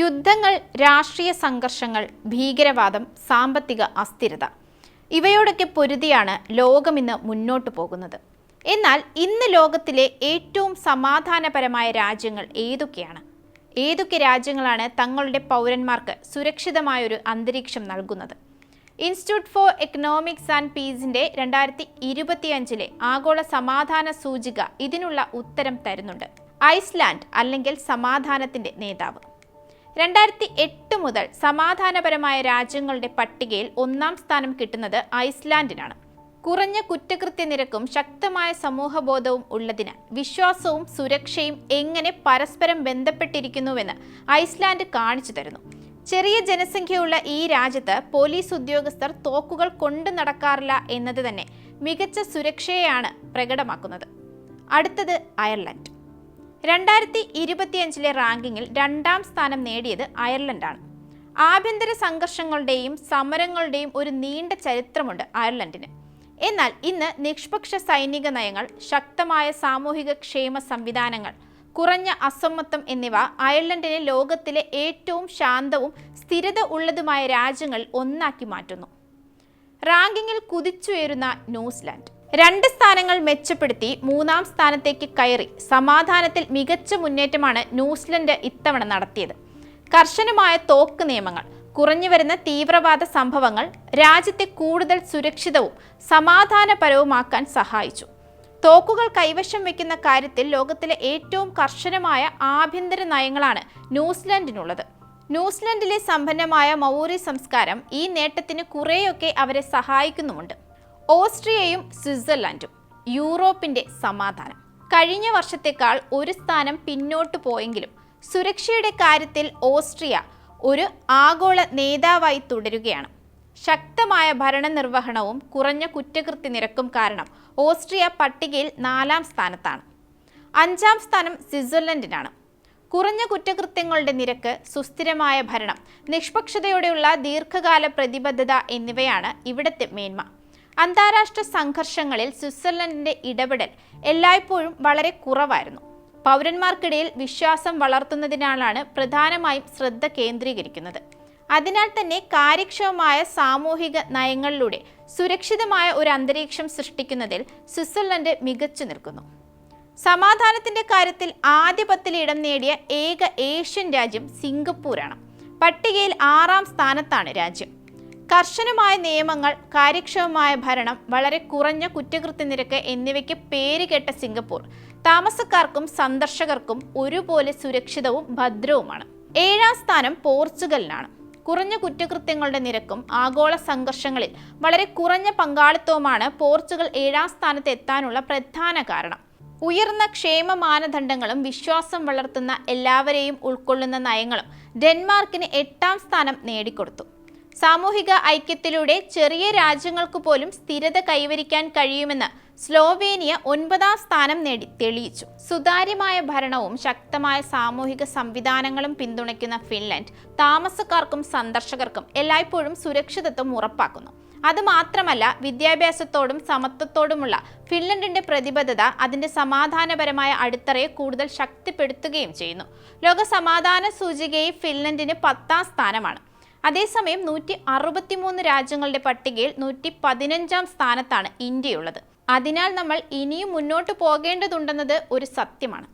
യുദ്ധങ്ങൾ രാഷ്ട്രീയ സംഘർഷങ്ങൾ ഭീകരവാദം സാമ്പത്തിക അസ്ഥിരത. ഇവയോടൊക്കെ പൊരുതിയാണ് ലോകം ഇന്ന് മുന്നോട്ടു പോകുന്നത്. എന്നാൽ ഇന്ന് ലോകത്തിലെ ഏറ്റവും സമാധാനപരമായ രാജ്യങ്ങൾ ഏതൊക്കെയാണ്? ഏതൊക്കെ രാജ്യങ്ങളാണ് തങ്ങളുടെ പൗരന്മാർക്ക് സുരക്ഷിതമായൊരു അന്തരീക്ഷം നൽകുന്നത്? ഇൻസ്റ്റിറ്റ്യൂട്ട് ഫോർ എക്കണോമിക്സ് ആൻഡ് പീസിന്റെ രണ്ടായിരത്തി ഇരുപത്തിയഞ്ചിലെ ആഗോള സമാധാന സൂചിക ഇതിനുള്ള ഉത്തരം തരുന്നുണ്ട്. ഐസ്ലാൻഡ് അല്ലെങ്കിൽ സമാധാനത്തിന്റെ നേതാവ്. രണ്ടായിരത്തി എട്ട് മുതൽ സമാധാനപരമായ രാജ്യങ്ങളുടെ പട്ടികയിൽ ഒന്നാം സ്ഥാനം കിട്ടുന്നത് ഐസ്ലാൻഡിനാണ്. കുറഞ്ഞ കുറ്റകൃത്യ നിരക്കും ശക്തമായ സമൂഹബോധവും ഉള്ളതിനാൽ വിശ്വാസവും സുരക്ഷയും എങ്ങനെ പരസ്പരം ബന്ധപ്പെട്ടിരിക്കുന്നുവെന്ന് ഐസ്ലാൻഡ് കാണിച്ചു തരുന്നു. ചെറിയ ജനസംഖ്യയുള്ള ഈ രാജ്യത്ത് പോലീസ് ഉദ്യോഗസ്ഥർ തോക്കുകൾ കൊണ്ടു നടക്കാറില്ല എന്നത് തന്നെ മികച്ച സുരക്ഷയെയാണ് പ്രകടമാക്കുന്നത്. അടുത്തത് അയർലൻഡ്. രണ്ടായിരത്തി ഇരുപത്തിയഞ്ചിലെ റാങ്കിങ്ങിൽ രണ്ടാം സ്ഥാനം നേടിയത് അയർലൻഡാണ്. ആഭ്യന്തര സംഘർഷങ്ങളുടെയും സമരങ്ങളുടെയും ഒരു നീണ്ട ചരിത്രമുണ്ട് അയർലൻഡിന്. എന്നാൽ ഇന്ന് നിഷ്പക്ഷ സൈനിക നയങ്ങൾ ശക്തമായ സാമൂഹിക ക്ഷേമ സംവിധാനങ്ങൾ കുറഞ്ഞ അസമത്വം എന്നിവ അയർലൻഡിനെ ലോകത്തിലെ ഏറ്റവും ശാന്തവും സ്ഥിരത ഉള്ളതുമായ രാജ്യങ്ങൾ ഒന്നാക്കി മാറ്റുന്നു. റാങ്കിങ്ങിൽ കുതിച്ചുയരുന്ന ന്യൂസിലാൻഡ്. രണ്ട് സ്ഥാനങ്ങൾ മെച്ചപ്പെടുത്തി മൂന്നാം സ്ഥാനത്തേക്ക് കയറി സമാധാനത്തിൽ മികച്ച മുന്നേറ്റമാണ് ന്യൂസിലൻഡ് ഇത്തവണ നടത്തിയത്. കർശനമായ തോക്ക് നിയമങ്ങൾ കുറഞ്ഞുവരുന്ന തീവ്രവാദ സംഭവങ്ങൾ രാജ്യത്തെ കൂടുതൽ സുരക്ഷിതവും സമാധാനപരവുമാക്കാൻ സഹായിച്ചു. തോക്കുകൾ കൈവശം വയ്ക്കുന്ന കാര്യത്തിൽ ലോകത്തിലെ ഏറ്റവും കർശനമായ ആഭ്യന്തര നയങ്ങളാണ് ന്യൂസിലൻഡിനുള്ളത്. ന്യൂസിലൻഡിലെ സമ്പന്നമായ മൗറി സംസ്കാരം ഈ നേട്ടത്തിന് കുറേയൊക്കെ അവരെ സഹായിക്കുന്നുമുണ്ട്. ഓസ്ട്രിയയും സ്വിറ്റ്സർലൻഡും യൂറോപ്പിന്റെ സമാധാനം. കഴിഞ്ഞ വർഷത്തേക്കാൾ ഒരു സ്ഥാനം പിന്നോട്ട് പോയെങ്കിലും സുരക്ഷയുടെ കാര്യത്തിൽ ഓസ്ട്രിയ ഒരു ആഗോള നേതാവായി തുടരുകയാണ്. ശക്തമായ ഭരണനിർവഹണവും കുറഞ്ഞ കുറ്റകൃത്യ നിരക്കും കാരണം ഓസ്ട്രിയ പട്ടികയിൽ നാലാം സ്ഥാനത്താണ്. അഞ്ചാം സ്ഥാനം സ്വിറ്റ്സർലൻഡിനാണ്. കുറഞ്ഞ കുറ്റകൃത്യങ്ങളുടെ നിരക്ക് സുസ്ഥിരമായ ഭരണം നിഷ്പക്ഷതയോടെയുള്ള ദീർഘകാല പ്രതിബദ്ധത എന്നിവയാണ് ഇവിടത്തെ മേന്മ. അന്താരാഷ്ട്ര സംഘർഷങ്ങളിൽ സ്വിറ്റ്സർലൻഡിന്റെ ഇടപെടൽ എല്ലായ്പ്പോഴും വളരെ കുറവായിരുന്നു. പൗരന്മാർക്കിടയിൽ വിശ്വാസം വളർത്തുന്നതിനാലാണ് പ്രധാനമായും ശ്രദ്ധ കേന്ദ്രീകരിക്കുന്നത്. അതിനാൽ തന്നെ കാര്യക്ഷമമായ സാമൂഹിക നയങ്ങളിലൂടെ സുരക്ഷിതമായ ഒരു അന്തരീക്ഷം സൃഷ്ടിക്കുന്നതിൽ സ്വിറ്റ്സർലൻഡ് മികച്ചു നിൽക്കുന്നു. സമാധാനത്തിന്റെ കാര്യത്തിൽ ആദ്യ പത്തിൽ ഇടം നേടിയ ഏക ഏഷ്യൻ രാജ്യം സിംഗപ്പൂരാണ്. പട്ടികയിൽ ആറാം സ്ഥാനത്താണ് രാജ്യം. കർശനമായ നിയമങ്ങൾ കാര്യക്ഷമമായ ഭരണം വളരെ കുറഞ്ഞ കുറ്റകൃത്യ നിരക്ക് എന്നിവയ്ക്ക് പേരുകേട്ട സിംഗപ്പൂർ. താമസക്കാർക്കും സന്ദർശകർക്കും ഒരുപോലെ സുരക്ഷിതവും ഭദ്രവുമാണ്. ഏഴാം സ്ഥാനം പോർച്ചുഗലിനാണ്. കുറഞ്ഞ കുറ്റകൃത്യങ്ങളുടെ നിരക്കും ആഗോള സംഘർഷങ്ങളിൽ വളരെ കുറഞ്ഞ പങ്കാളിത്തവുമാണ് പോർച്ചുഗൽ ഏഴാം സ്ഥാനത്ത് എത്താനുള്ള പ്രധാന കാരണം. ഉയർന്ന ക്ഷേമ മാനദണ്ഡങ്ങളും വിശ്വാസം വളർത്തുന്ന എല്ലാവരെയും ഉൾക്കൊള്ളുന്ന നയങ്ങളും ഡെൻമാർക്കിന് എട്ടാം സ്ഥാനം നേടിക്കൊടുത്തു. സാമൂഹിക ഐക്യത്തിലൂടെ ചെറിയ രാജ്യങ്ങൾക്ക് പോലും സ്ഥിരത കൈവരിക്കാൻ കഴിയുമെന്ന് സ്ലോവേനിയ ഒൻപതാം സ്ഥാനം നേടി തെളിയിച്ചു. സുതാര്യമായ ഭരണവും ശക്തമായ സാമൂഹിക സംവിധാനങ്ങളും പിന്തുണയ്ക്കുന്ന ഫിൻലൻഡ് താമസക്കാർക്കും സന്ദർശകർക്കും എല്ലായ്പ്പോഴും സുരക്ഷിതത്വം ഉറപ്പാക്കുന്നു. അതുമാത്രമല്ല വിദ്യാഭ്യാസത്തോടും സമത്വത്തോടുമുള്ള ഫിൻലൻഡിന്റെ പ്രതിബദ്ധത അതിന്റെ സമാധാനപരമായ അടിത്തറയെ കൂടുതൽ ശക്തിപ്പെടുത്തുകയും ചെയ്യുന്നു. ലോക സമാധാന സൂചികയിൽ ഫിൻലൻഡിന് പത്താം സ്ഥാനമാണ്. അതേസമയം നൂറ്റി അറുപത്തിമൂന്ന് രാജ്യങ്ങളുടെ പട്ടികയിൽ നൂറ്റി പതിനഞ്ചാം സ്ഥാനത്താണ് ഇന്ത്യയുള്ളത്. അതിനാൽ നമ്മൾ ഇനിയും മുന്നോട്ട് പോകേണ്ടതുണ്ടെന്നത് ഒരു സത്യമാണ്.